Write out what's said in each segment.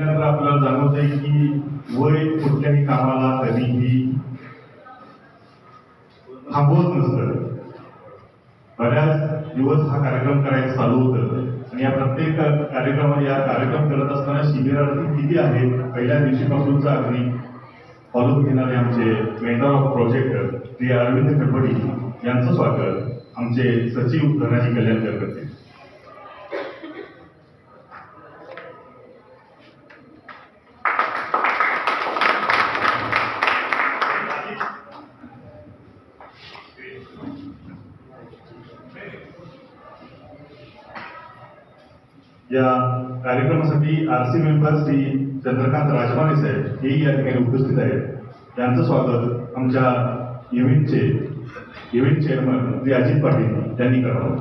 शिकल्यानंतर आपल्याला जाणवतंय की वय कुठल्याही कामाला कधीही थांबवत नसतं. बऱ्याच दिवस हा कार्यक्रम करायचा चालू होतं. आणि या प्रत्येक कार्यक्रमात या कार्यक्रम करत असताना शिबिरार्थी किती आहेत पहिल्या दिवशीपासूनचा अग्नी फॉलो घेणारे आमचे mentor of project Shri Arvind Khadbadi यांचं स्वागत आमचे सचिव धनाजी कल्याणकर करते या कार्यक्रमासाठी R C member Shri Chandrakant Rajmane साहेब हेही या ठिकाणी उपस्थित आहेत. यांचं स्वागत आमच्या इव्हेंटचे इव्हेंट चेअरमन श्री अजित पाटील यांनी करावं.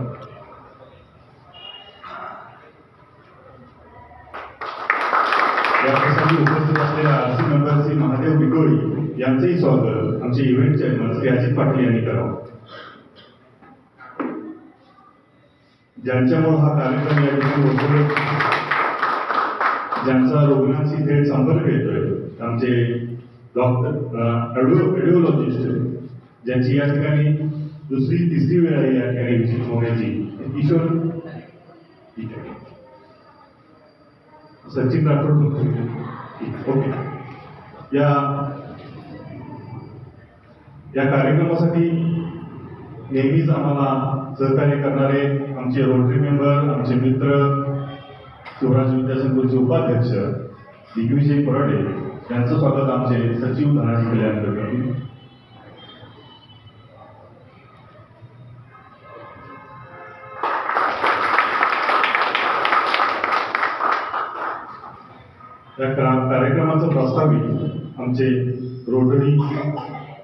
या उपस्थित असलेल्या R C member Shri Mahadev Bigoli यांचंही स्वागत आमचे इव्हेंट चेअरमन श्री अजित पाटील यांनी करावं. ज्यांच्यामुळे हा कार्यक्रम या ठिकाणी होतोय ज्यांचा रुग्णांशी थेट संपर्क येतोय आमचे डॉक्टर रेडिओलॉजिस्ट ज्यांची या ठिकाणी दुसरी तिसरी वेळ आहे या ठिकाणी विजिट होण्याची ईश्वर ठीक आहे. सचिन राठोड ओके. या या कार्यक्रमासाठी नेहमीच आम्हाला सहकार्य करणारे आमचे रोटरी मेंबर आमचे मित्र शिवराज विद्यासंकुलचे उपाध्यक्ष दिग्विजय कोराडे यांचं स्वागत आमचे सचिव धनाजी कल्याणकर करतील या का- कार्यक्रमाचं प्रस्तावित आमचे Rotary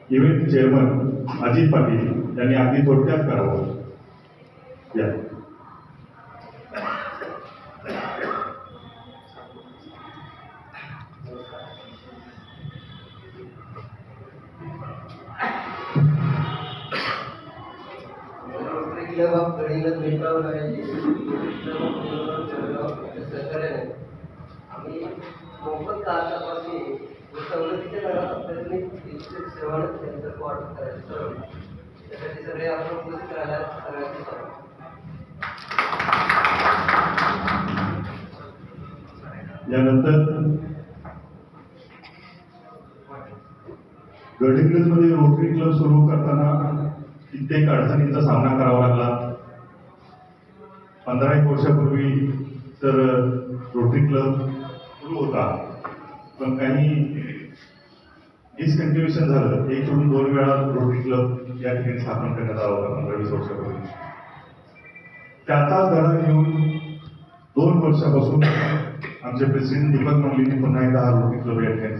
event chairman Ajit Patil यांनी अगदी थोडक्यात करावं. या. आम्ही मोफत काळापासून सवलतीच्या आपल्याला सेवा सेंटर वाटप करायचं त्यासाठी सगळे आपण उपस्थित राहिला सगळ्यांचे स्वागत यानंतर गडहिंग्लजमध्ये रोटरी क्लब सुरू करताना कित्येक अडचणींचा सामना करावा लागला. पंधरा एक वर्षापूर्वी तर रोटरी क्लब सुरू होता. पण काही डिसकंटिन्युएशन झालं. एक सोडून दोन वेळा रोटरी क्लब या ठिकाणी स्थापन करण्यात आला होता पंधरा वीस वर्षापूर्वी. त्याचाच धडा घेऊन दोन वर्षापासून आमचे प्रेसिडेंट दीपक मंगलींनी पुन्हा एकदा हा रोटरी क्लब या ठिकाणी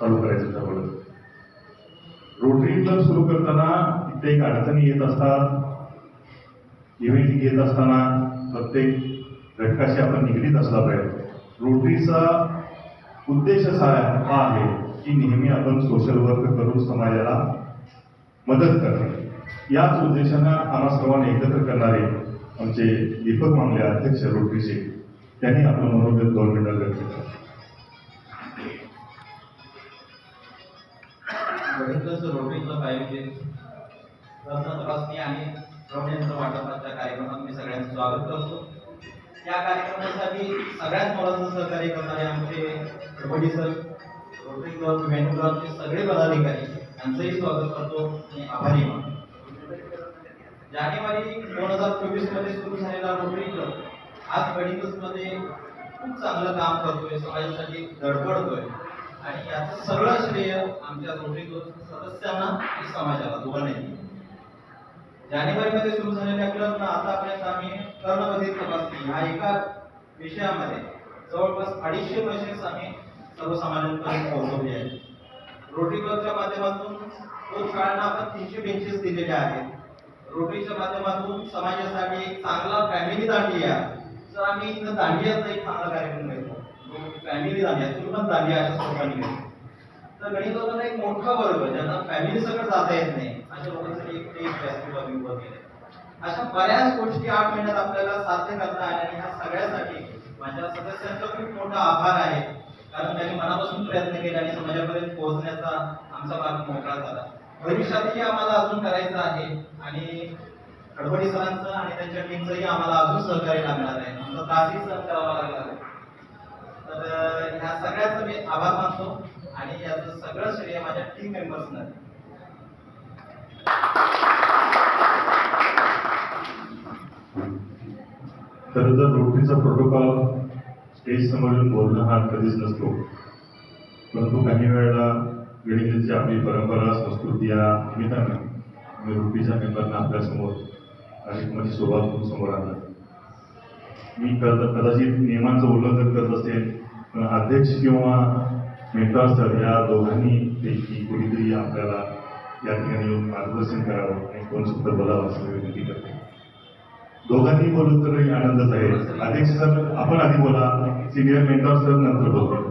चालू करायचं ठरवलं. रोटरी क्लब सुरू करताना कित्येक अडचणी येत असतात. इव्हेंट घेत असताना प्रत्येक घटकाशी आपण निगडीत असला पाहिजे. रोटरीचा उद्देश असा हा आहे की नेहमी आपण सोशल वर्क करून समाजाला मदत करणे. याच उद्देशानं आम्हा सर्वांना एकत्र करणारे आमचे दीपक मांगले अध्यक्ष रोटरीचे त्यांनी आपलं मनोगत दोन मिनिटात व्यक्त केलं. रोटरी क्लब आयोजित रत्न आणि प्रौढयंत्र वाटपाच्या कार्यक्रमात मी सगळ्यांचं स्वागत करतो. या कार्यक्रमासाठी सगळ्यात मोलाचं सहकार्य करणारे आमचे कबड्डी सर रोटरी क्लब मेनू क्लबचे सगळे पदाधिकारी यांचंही स्वागत करतो आणि आभारी मानतो जानेवारी दोन हजार चोवीसमध्ये सुरू झालेला रोटरी क्लब आज गणितमध्ये खूप चांगलं काम करतोय समाजासाठी धडपडतोय. आणि याचं सगळं श्रेय आमच्या रोटरी क्लब सदस्यांना आणि समाजाला दोघांनाही. जानेवारी मध्ये सुरू झालेल्या क्लबनं आतापर्यंत आम्ही कर्णबधिर तपासणी. ह्या एका विषयामध्ये जवळपास अडीचशे पेशंट्स आम्ही सर्व समाजांपर्यंत पोहोचवले आहेत. रोटरी क्लबच्या माध्यमातून तो शाळांना आपण तीनशे बेंचेस दिलेले आहेत. रोटरीच्या माध्यमातून समाजासाठी एक चांगला फॅमिली दांडिया. तर आम्ही इथं दांडियाचा एक चांगला कार्यक्रम घेतो फॅमिली दांडिया पूर्ण दांडिया अशा स्वरूपाने घेतो तर गणित लोकांना एक मोठा वर्ग ज्यांना फॅमिली सगळं जाता येत नाही अशा लोकांसाठी एक ते एक व्यासपीठ आम्ही उभं अशा बऱ्याच गोष्टी आठ महिन्यात आपल्याला साध्य करता आल्या आणि ह्या सगळ्यासाठी माझ्या सदस्यांचा खूप मोठा आभार आहे. कारण त्यांनी मनापासून प्रयत्न केला आणि समाजापर्यंत पोहोचण्याचा आमचा भाग मोकळा झाला. भविष्यातही आम्हाला अजून करायचं आहे आणि खडबडी सरांचं आणि त्यांच्या टीमचंही आम्हाला अजून सहकार्य लागणार आहे. आमचा तासही सहन करावा लागणार आहे. तर ह्या सगळ्याचं मी आभार मानतो आणि याचं सगळं श्रेय माझ्या टीम मेंबर्सना खरं तर रोटरीचा प्रोटोकॉल स्टेज समोर येऊन बोलणं हा कधीच नसतो. परंतु काही वेळेला गणिताची आपली परंपरा संस्कृती या निमित्तानं आम्ही रुपीच्या मेंबरना आपल्यासमोर कार्यक्रमाची सुरुवात करून समोर आणला. मी कद कदाचित नियमांचं उल्लंघन करत असेल पण अध्यक्ष किंवा मेंटॉर सर या दोघांनी पैकी कोणीतरी आपल्याला या ठिकाणी येऊन मार्गदर्शन करावं आणि कोण सुद्धा बोलावं असं विनंती करते. दोघांनी बोलून तर आनंदच आहे. अध्यक्ष सर आपण आधी बोला. सिनियर मेंटॉर सर नंतर बोलतो.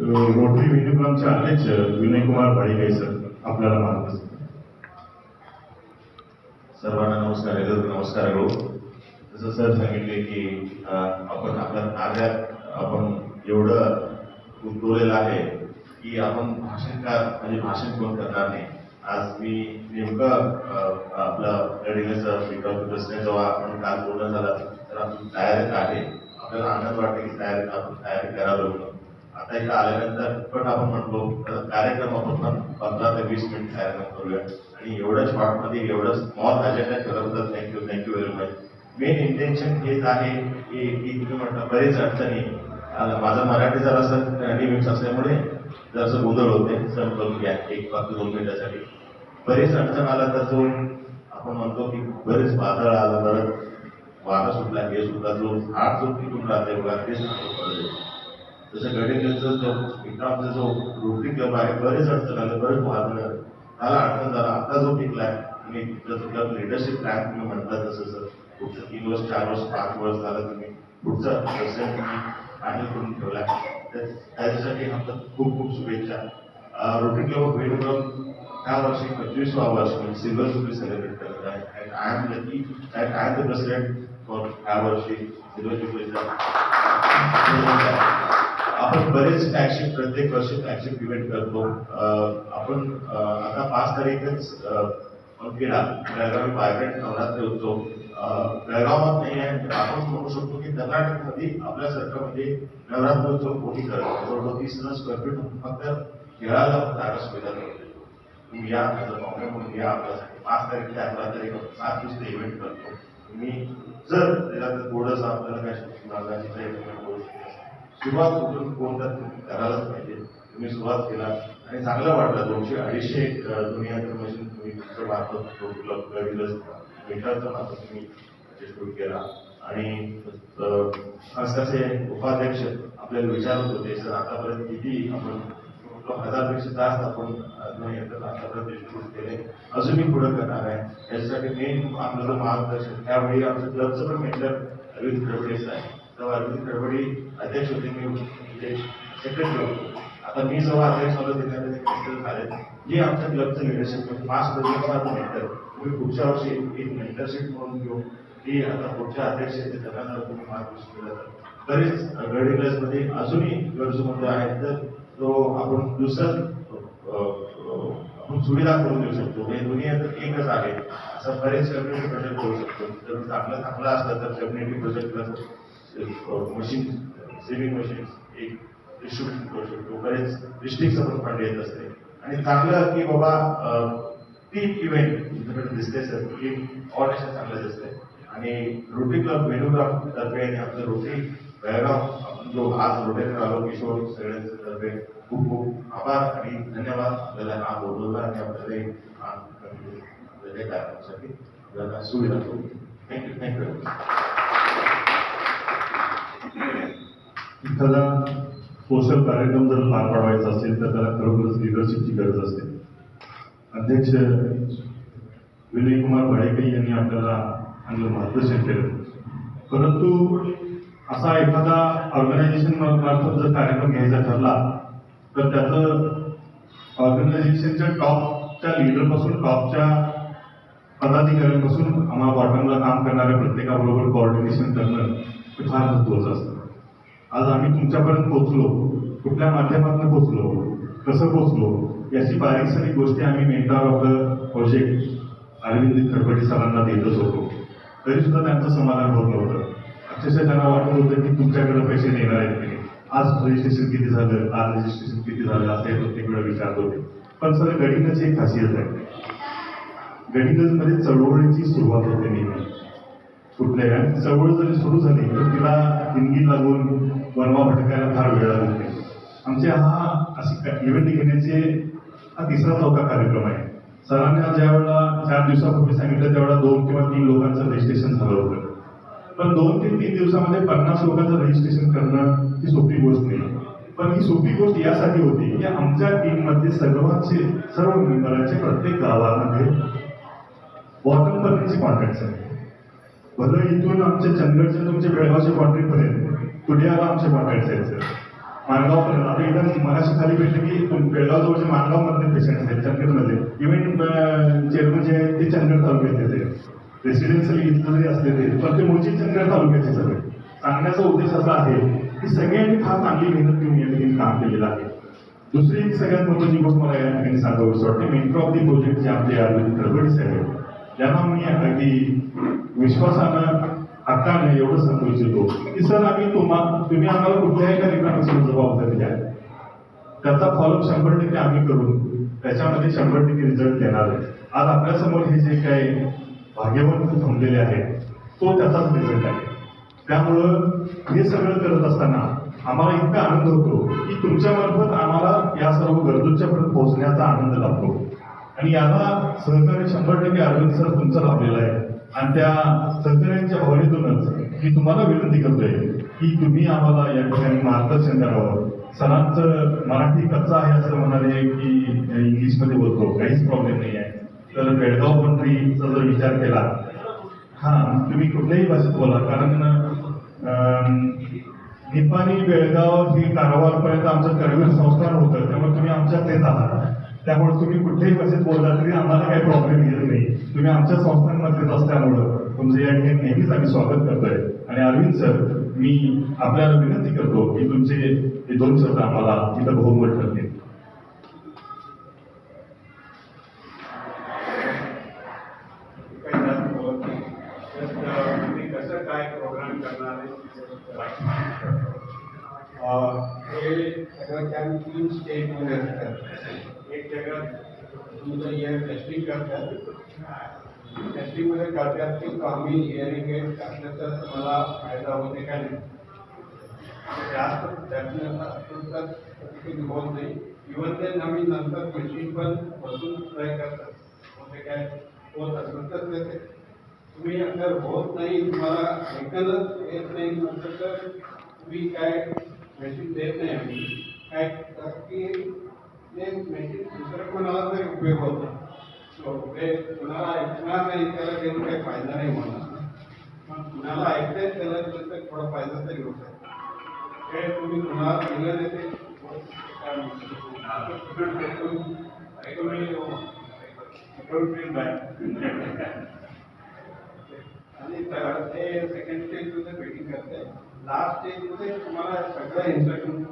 रोटरी विनिक्रमचे अध्यक्ष विनयकुमार भाडीकाई सर आपल्याला मार्गदर्शन सर्वांना नमस्कार नमस्कार करू. जसं सर सांगितले की आपण आपल्या कार्यात आपण एवढं गुंतवलेलं आहे की आपण भाषण का म्हणजे भाषण कोण करणार नाही. आज मी नेमकं आपलं रेडिओचं विकल्प प्रश्न जेव्हा आपण काल बोलणं झालं तर आपण तयारीत आहे. आपल्याला आनंद वाटते की तयारी आपण तयारी करावं म्हणून आता इथं आल्यानंतर पण आपण म्हणलो कार्यक्रम आपण पंधरा ते वीस मिनिट कार्यक्रम करूया. आणि एवढ्या शॉर्टमध्ये एवढं स्मॉल अजेंडा केल्याबद्दल thank you thank you very much main intention हेच आहे की की तुम्ही म्हटलं बरेच अडचणी माझा मराठी मराठी जरासं निमिक्स असल्यामुळे जरासं गोंधळ होते सर करून घ्या. एक पाच दोन मिनिटासाठी बरेच अडचण आला तर जो आपण म्हणतो की बरेच वादळ आलं तर वारा सुटला हे सुद्धा जो हात सुटली टिकून राहते बघा तेच चांगलं जसं गडिंगचा जो विक्रमचा जो रोटरी क्लब आहे बरेच अडचण आले बरेच वादळ त्याला अडचण झाला. आता जो टिकलाय तुम्ही तिथं क्लब लिडरशिप प्लॅन तुम्ही म्हणता तसं सर पुढचं तीन वर्ष चार वर्ष पाच वर्ष झालं तुम्ही पुढचं प्रेसिडेंट तुम्ही करून ठेवला त्याच्यासाठी आपलं खूप खूप शुभेच्छा. रोटरी क्लब ऑफ वेणुगम ह्या वर्षी पंचवीसवा वर्ष म्हणजे सिल्वर जुबली सेलिब्रेट करत आहे. And I am lucky and I am the president for ह्या वर्षी सिल्वर जुबलीचा. आपण बरेच फ्लॅगशिप प्रत्येक वर्षी फ्लॅगशिप इव्हेंट करतो. आपण आता पाच तारीखच अं, केला. बेळगावी व्हायब्रंट नवरात्र उत्सव. बेळगावात नाही आहे आपण म्हणू शकतो की कर्नाटकमध्ये आपल्या सरकारमध्ये नवरात्र उत्सव कोणी करत जवळजवळ तीस हजार स्क्वेअर फीट फक्त खेळायला जागा सुविधा तुम्ही या माझं पाहुणे म्हणून या. आपल्यासाठी पाच तारीख ते अकरा तारीख सात दिवस इव्हेंट करतो. तुम्ही जर त्याला थोडंसं आपल्याला काय मार्गाची काही बोलू शकता सुरुवात कुठून कोणत्या करायलाच पाहिजे. तुम्ही सुरुवात केला आणि चांगलं वाटलं. दोनशे अडीचशे दुनिया मशीन तुम्ही मार्फत क्लब दिलं मिठाचं मार्फत तुम्ही सुरू केला. आणि संस्थाचे उपाध्यक्ष आपल्याला विचारत होते सर आतापर्यंत किती आपण हजारपेक्षा जास्त आपण आतापर्यंत डिस्ट्रीब्यूट केले. अजूनही पुढे करणार आहे. याच्यासाठी मेन आपलं मार्गदर्शन त्यावेळी आमचं क्लबचं पण मेंटर अरविंद खडबडेच आहे. तेव्हा अरविंद खडबडी अध्यक्ष होते मी सेक्रेटरी होतो म्हणजे आता मी जेव्हा अध्यक्ष झालो तेव्हा ते झाले? जे आमच्या क्लबचं लिडरशिप पाच वर्षाचा मेंटर तुम्ही पुढच्या वर्षी एक मेंटरशिप म्हणून घेऊ. की आता पुढच्या अध्यक्ष येते ते त्यांना जर तुम्ही मार्गदर्शन केलं तर. बरेच गडी क्लासमध्ये अजूनही गरजूमध्ये आहेत तर तो आपण दुसरं आपण सुविधा करून देऊ शकतो. हे दुनिया तर एकच आहे. असं बरेच कम्युनिटी प्रोजेक्ट करू शकतो. जर चांगला चांगला असला तर community project machine sewing machine एक डिस्ट्रीब्युशन करू शकतो बरेच डिस्ट्रिक्ट आपण फंड येत असते. आणि चांगलं की बाबा टीम इव्हेंट तुमच्याकडे दिसते सर टीम ऑर्डिनेशन चांगलं दिसते आणि रोटरी क्लब वेणुग्राम तर्फे आणि आपलं रोटरी बेळगाव आपण जो आज रोटेटर आलो किशोर सगळ्यांचे तर्फे खूप खूप आभार आणि धन्यवाद. आपल्याला हा बोलवला आणि आपल्याला हे हा आपल्याला कार्यक्रमासाठी आपल्याला सुविधा थँक्यू थँक्यू एखादा सोशल कार्यक्रम जर पार पाडवायचा असेल तर त्याला खरोखरच लिडरशिपची गरज असते. अध्यक्ष विनयकुमार भाडेकरी यांनी आपल्याला चांगलं मार्गदर्शन केलं. परंतु असा एखादा ऑर्गनायझेशन मार्फत जर कार्यक्रम घ्यायचा ठरला तर त्याचं ऑर्गनायझेशनच्या टॉपच्या लीडरपासून टॉपच्या पदाधिकाऱ्यांपासून आम्हाला बॉटमला काम करणाऱ्या प्रत्येकाबरोबर कोऑर्डिनेशन करणं हे फार महत्वाचं असतं आज आम्ही तुमच्यापर्यंत पोहोचलो. कुठल्या माध्यमातून पोचलो कसं पोहोचलो? याची बारीक सारीक गोष्टी आम्ही mentor of the project Arvind Khadpati सरांना देतच होतो. तरी सुद्धा त्यांचं समाधान होत नव्हतं. अक्षरशः त्यांना वाटत होतं की तुमच्याकडे पैसे नेणार आहेत की नाही. आज रजिस्ट्रेशन किती झालं? आज रजिस्ट्रेशन किती झालं? असं हे प्रत्येक वेळा विचारत होते. पण सर गडिंगची एक खासियत आहे. गडिंगजमध्ये चळवळीची सुरुवात होते नेहमी. कुठल्या आणि चळवळ जरी सुरू झाली तर तिला दिनगी लागून वनवा भटकायला फार वेळ लागते. आमचे हा असे इव्हेंट घेण्याचे हा तिसरा चौथा कार्यक्रम आहे. सरांनी ज्या वेळेला चार दिवसापूर्वी सांगितलं त्यावेळेला दोन किंवा तीन लोकांचं रजिस्ट्रेशन झालं होतं. पण दोन ते तीन दिवसामध्ये पन्नास लोकांचं रजिस्ट्रेशन करणं ही सोपी गोष्ट नाही. पण ही सोपी गोष्ट यासाठी होती की आमच्या टीममध्ये सर्वांचे सर्व मेंबरांचे प्रत्येक गावामध्ये बॉटम पर्यंतचे कॉन्टॅक्ट आहेत. भलं इथून आमच्या चंदगडचे तुमचे बेळगावचे कॉन्ट्रॅक्ट पर्यंत पुण्याला आमचे कॉन्ट्रॅक्ट आहेत सर माणगाव पर्यंत आता इथं मगाशी खाली भेटले की बेळगाव जवळचे माणगाव मधले पेशंट आहेत चंदगडमध्ये इव्हन चेअरमन जे आहेत ते चंदगड तालुक्याचे रेसिडेन्शियल इथलं जरी असले ते पण ते मूळचे चंदगड तालुक्याचे सगळे. सांगण्याचा उद्देश असा आहे की सगळ्यांनी फार चांगली मेहनत घेऊन या ठिकाणी काम केलेलं आहे. दुसरी एक सगळ्यात महत्वाची गोष्ट मला या ठिकाणी सांगावीशी वाटते मेंटर ऑफ दी प्रोजेक्ट जे आमचे अरविंद गडबडी आहे आहेत ज्यांना मी अगदी विश्वासानं हक्काने एवढं सांगू इच्छितो. की सर आम्ही तुम्हा तुम्ही आम्हाला कुठल्याही कार्यक्रमाची जबाबदारी द्या त्याचा फॉलोअप शंभर टक्के आम्ही करून त्याच्यामध्ये शंभर टक्के रिझल्ट देणार आहे. आज आपल्यासमोर हे जे काही भाग्यवंत थांबलेले आहेत तो त्याचाच रिझल्ट आहे. त्यामुळं हे सगळं करत असताना आम्हाला इतका आनंद होतो की तुमच्यामार्फत आम्हाला या सर्व गरजूंच्या पर्यंत पोहोचण्याचा आनंद लाभतो. आणि याला सहकार्य शंभर टक्के अरविंद सर तुमचं लाभलेलं आहे. आणि त्या सहकार्यांच्या भावनेतूनच मी तुम्हाला विनंती करतोय की तुम्ही आम्हाला या ठिकाणी मार्गदर्शन करावं. सरांचं मराठी कच्चा आहे असं म्हणाले की इंग्लिशमध्ये बोलतो काहीच प्रॉब्लेम नाही आहे. तर बेळगाव कंट्रीचा जर विचार केला हा तुम्ही कुठल्याही भाषेत बोला कारण अं, निपाणी बेळगाव ही कारवारपर्यंत आमचं करवीर संस्थान होतं त्यामुळे तुम्ही आमच्यातलेच आहात. त्यामुळे तुम्ही कुठेही भाषेत बोलला तरी आम्हाला काही प्रॉब्लेम येत नाही. तुम्ही आमच्या संस्थांमध्येच असल्यामुळं तुमचं या ठिकाणी नेहमीच आम्ही स्वागत करतोय. आणि अरविंद सर मी आपल्याला विनंती करतो की तुमचे हे दोन शब्द आम्हाला इथं बहुमत ठरतील. तुम्ही कसं काय प्रोग्राम करणार हे सगळं तीन स्टेजमध्ये असतात. तुमचं इयर टेस्टिंग करतात. टेस्टिंगमध्ये करतात की आम्ही इयरिंग एड टाकलं तर तुम्हाला फायदा होते का नाही? जास्त त्यातनं असं तर होत नाही. इव्हन ते आम्ही नंतर मशीन पण बसून ट्राय करतात. होते काय होत असेल तर ते तुम्ही अगर होत नाही तुम्हाला ऐकलंच येत नाही म्हटलं तर तुम्ही काय मशीन देत नाही आम्ही. काय की ते तरी उपयोग होतो So, ते कुणाला ऐकणार नाही त्याला घेऊन काही फ़ायदा नाही होणार मग कुणाला ऐकताय त्याला त्याचा थोडा फ़ायदा तरी होत आहे हे तुम्ही कुणाला दिलं नाही. आणि ते सेकंड स्टेज मध्ये मीटिंग करते लास्ट स्टेज मध्ये तुम्हाला सगळं इन्स्ट्रक्शन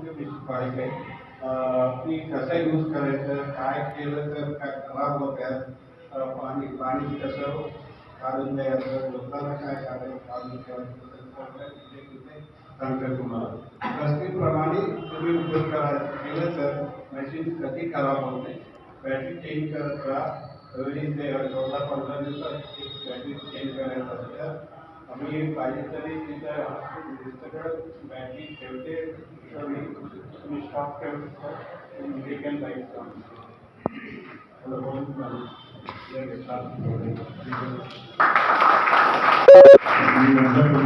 पाहिजे मी कसं यूज करायचं काय केलं तर काय खराब होत्यात? पाणी पाणी कसं काढून द्यायचं? लोकांना काय काढायचं काढून द्यायचं? सांगतो तिथे तिथे सांगते तुम्हाला. रस्तीप्रमाणे तुम्ही उपयोग करायचं केलं तर मशीन कधी खराब होत नाही बॅटरी चेंज करत राहा. एवढी ते चौदा पंधरा दिवसात एक बॅटरी चेंज करायचं असतं आम्ही पाहिजे तरी तिथं सगळं बॅटरी ठेवते. तर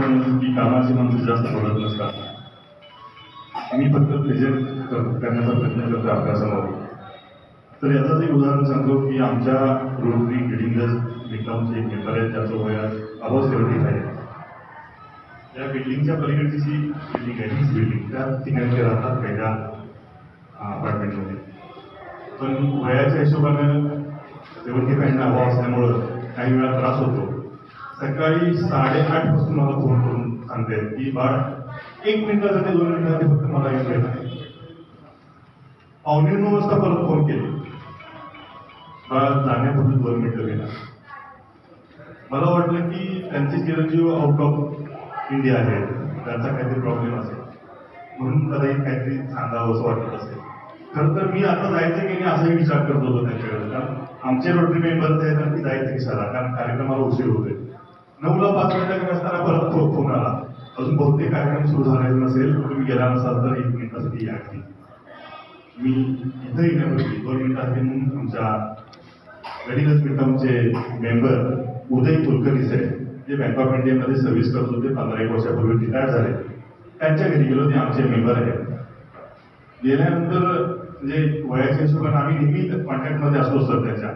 मी की कामाची माणसं जास्त बोलत नसतात. मी फक्त प्रेझेंट करण्याचा प्रयत्न करतो आपल्यासमोर तर याचंच एक उदाहरण सांगतो की आमच्या रोटरी बिल्डिंगच निकमचे एक मेंबर आहेत त्याचं वय आज अबव सेव्हन्टी फाईव्ह त्या बिल्डिंगच्या पलीकडची जी बिल्डिंग आहे तीच बिल्डिंग त्या तिघांचे राहतात वेगळ्या अपार्टमेंटमध्ये पण वयाच्या हिशोबानं सेव्हन्टी फाईव्ह अभाव असल्यामुळं काही वेळा त्रास होतो. सकाळी साडेआठपासून मला फोन करून सांगते की बाळ एक मिनिटासाठी दोन मिनिटासाठी फक्त मला येऊ द्या पावणे नऊ वाजता परत फोन केले. बाळ जाण्यापूर्वी दोन मिनिटं गेला मला वाटलं की त्यांचे चिरंजीव आउट ऑफ इंडिया आहे त्याचा काहीतरी प्रॉब्लेम असेल. म्हणून कदाचित काहीतरी सांगावं असं वाटत असेल. खरं तर मी आता जायचं की नाही असाही विचार करत होतो त्यांच्याकडे. कारण आमचे रोटरी मेंबर्स आहेत आणि जायचं विचारा कारण कार्यक्रमाला उशीर होतोय. नऊला पाच मिनिटं असताना परत फो- फोन आला. अजून बहुतेक कार्यक्रम सुरू झालेला नसेल तुम्ही गेला नसाल तर एक मिनिटासाठी या की. मी इथं येण्यापूर्वी दोन मिनिटासाठी म्हणून आमच्या गडिलच मिटमचे मेंबर उदय कुलकर्णी साहेब जे बँक ऑफ इंडियामध्ये सर्व्हिस करत होते पंधरा एक वर्षापूर्वी रिटायर झाले? त्यांच्या घरी गेलो ते आमचे मेंबर आहेत. गेल्यानंतर म्हणजे वयाच्या हिशोबाने आम्ही नेहमी कॉन्टॅक्टमध्ये असतो सर त्याच्या.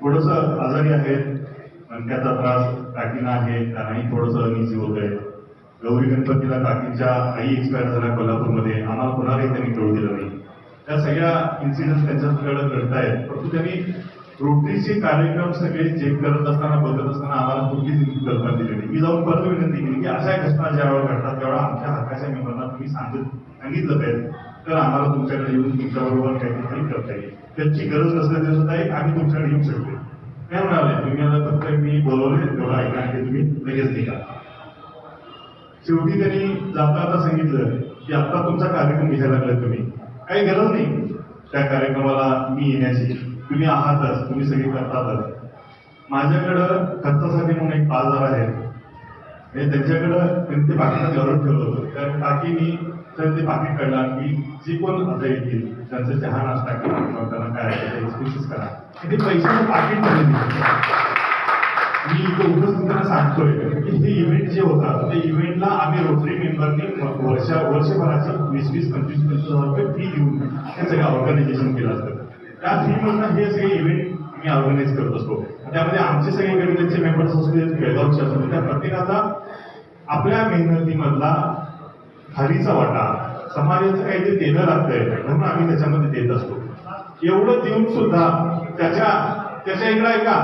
थोडंसं आजारी आहेत मणक्याचा त्रास काकीना आहे त्यांनाही थोडंसं अनिजी होत आहे. गौरी गणपतीला काकीच्या आई एक्सपायर झाल्या कोल्हापूरमध्ये आम्हाला कोणालाही त्यांनी कळू दिलं नाही. त्या सगळ्या इन्सिडेंट त्यांच्याकडे घडत आहेत परंतु त्यांनी त्रुटीचे कार्यक्रम सगळे चेक करत असताना बघत असताना आम्हाला कुठलीच कल्पना दिली मी जाऊन परत विनंती केली की अशा घटना ज्या वेळा घडतात त्यावेळा आमच्या हक्काच्या मेंबरना तुम्ही सांगत सांगितलं पाहिजे. तर आम्हाला तुमच्याकडे येऊन तुमच्याबरोबर काहीतरी करता येईल. त्याची गरज नसल्याने सुद्धा एक आम्ही तुमच्याकडे येऊ शकतो. काय म्हणाले? तुम्ही आता फक्त मी बोलवले तेवढं ऐका आणि तुम्ही लगेच निघा. शेवटी त्यांनी जाता आता सांगितलं की आत्ता तुमचा कार्यक्रम घ्यायला लागला तुम्ही. काही गरज नाही. त्या कार्यक्रमाला मी येण्याची. तुम्ही आहातच तुम्ही सगळे करतातच. माझ्याकडं खर्चासाठी म्हणून एक पाच हजार आहेत म्हणजे त्यांच्याकडं त्यांनी ते पाकिटात घालून ठेवलं होतं. तर त्या टाकीनी तर ते पाकिट काढला की जी कोण आता येतील त्यांचं चहा नाश्ता करा किंवा त्यांना काय आहे एक्सपेन्सेस करा. ते पैशाचं पाकिटमध्ये मी इथं उपस्थितांना सांगतोय की हे इव्हेंट जे होता त्या इव्हेंटला आम्ही रोटरी मेंबरनी वर्षा वर्षभराची वीस वीस पंचवीस पंचवीस हजार रुपये फी देऊन हे सगळं ऑर्गनायझेशन केलं असतं. त्या फी हे सगळे इव्हेंट मी ऑर्गनाईज करत असतो. त्यामध्ये आमचे सगळे गणिताचे मेंबर्स असू देत बेळगावचे असू देत त्या प्रत्येकाचा आपल्या मेहनतीमधला खालीचा वाटा समाजाचं काहीतरी देणं लागतंय म्हणून आम्ही त्याच्यामध्ये देत असतो. एवढं देऊन सुद्धा त्याच्या त्याच्या इकडं ऐका.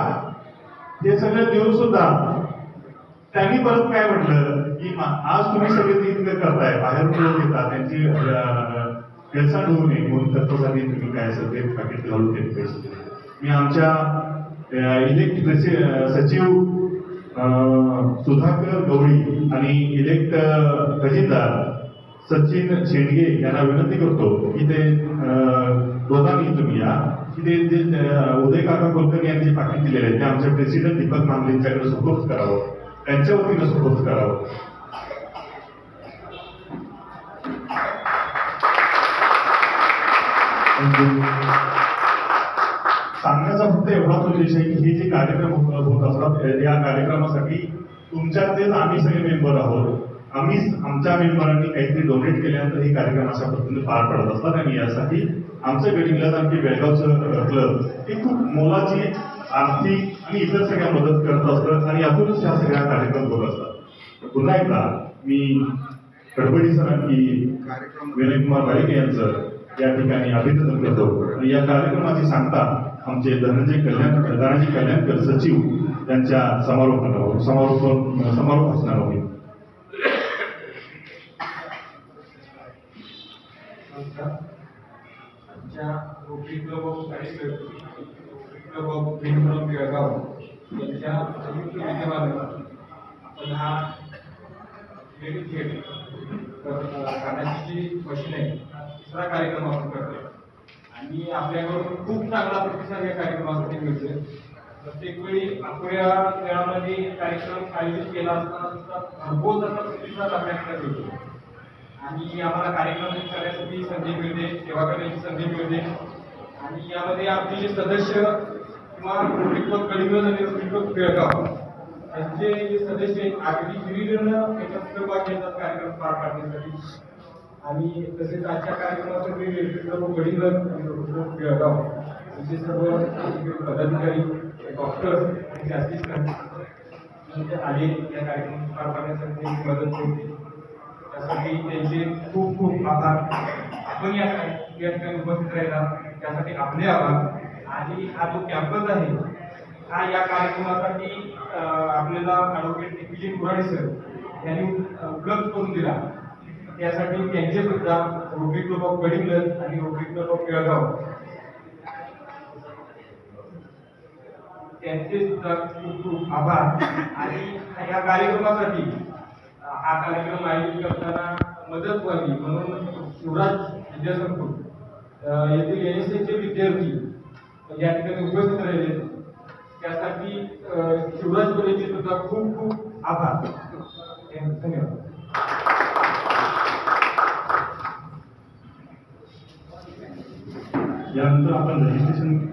हे सगळं देऊन सुद्धा त्यांनी परत काय म्हटलं की आज तुम्ही सगळे ते इतकं करताय बाहेर लोक येतात त्यांची त्याचा गैरसमज होऊ नये म्हणून त्याच्यासाठी तुम्ही काय असेल ते पॅकेट घालून देत पैसे मी आमच्या इलेक्ट सचिव सुधाकर गवळी आणि इलेक्ट खजिनदार सचिन शेंडगे यांना विनंती करतो की ते दोघांनी तुम्ही या. की ते जे उदय काका कुलकर्णी यांनी जे पाकिट दिलेले आहेत ते आमच्या प्रेसिडेंट दीपक मामलेंच्याकडे सुपूर्द करावं. त्यांच्या वतीनं सुपूर्द करावं? सांगण्याचा फक्त एवढाच उद्देश आहे की हे जे कार्यक्रम होत असतात या कार्यक्रमासाठी तुमच्यातलेच आम्ही सगळे मेंबर आहोत. आम्ही आमच्या मेंबरांनी काहीतरी डोनेट केल्यानंतर हे कार्यक्रम अशा पद्धतीने पार पडत असतात आणि यासाठी आमचं गडिंगलाज आणखी बेळगावचं क्लब हे खूप मोलाची आर्थिक आणि इतर सगळ्या मदत करत असतात आणि यातूनच ह्या सगळ्या कार्यक्रम होत असतात. पुन्हा एकदा मी कडबडी सर आणखी विनयकुमार बाळिके यांचं या ठिकाणी अभिनंदन करतो. आणि या कार्यक्रमाची सांगता आमचे धनंजय कल्याण धनाजी कल्याणकर सचिव त्यांच्या समारोपाला समारोप समारोप असणार होईल नमस्कार हा जी मशीन आहे. दुसरा कार्यक्रम आपण करतोय. आणि आपल्याकडून खूप चांगला प्रतिसाद या कार्यक्रमासाठी मिळतोय. प्रत्येक वेळी अकोल्या खेळामध्ये कार्यक्रम आयोजित केला असताना सुद्धा भरपूर असा प्रतिसाद आपल्याकडे मिळतो आणि आम्हाला कार्यक्रम करण्यासाठी संधी मिळते सेवा करण्याची संधी मिळते. आणि यामध्ये आपले जे सदस्य किंवा रोटरी क्लब कलिंगज आणि रोटरी बेळगाव यांचे जे सदस्य आहेत अगदी विविध याच्यात सहभाग घेतात कार्यक्रम पार पाडण्यासाठी. आणि तसेच आजच्या कार्यक्रमासाठी मी सर्व गडिंगज आणि रोटरी क्लब सर्व पदाधिकारी डॉक्टर्स आणि असिस्टंट आले या कार्यक्रम पार पाडण्यासाठी मदत होती त्यासाठी त्यांचे खूप खूप आभार. आपण या या ठिकाणी उपस्थित राहिला त्यासाठी आपले आभार. आणि हा जो कॅम्पस आहे हा या कार्यक्रमासाठी आपल्याला ॲडव्होकेट विजय कुराडे सर यांनी उपलब्ध करून दिला. त्यासाठी त्यांचे सुद्धा रोटरी क्लब ऑफ गडिंग्लज आणि रोटरी क्लब ऑफ केळगाव त्यांचे सुद्धा खूप खूप आभार. आणि या कार्यक्रमासाठी हा कार्यक्रम आयोजित करताना मदत व्हावी म्हणून शिवराज विद्यासंकुल येथील एन एस एचे विद्यार्थी या ठिकाणी उपस्थित राहिले. त्यासाठी शिवराज कॉलेजचे सुद्धा खूप खूप आभार. धन्यवाद. यानंतर आपण रजिस्ट्रेशन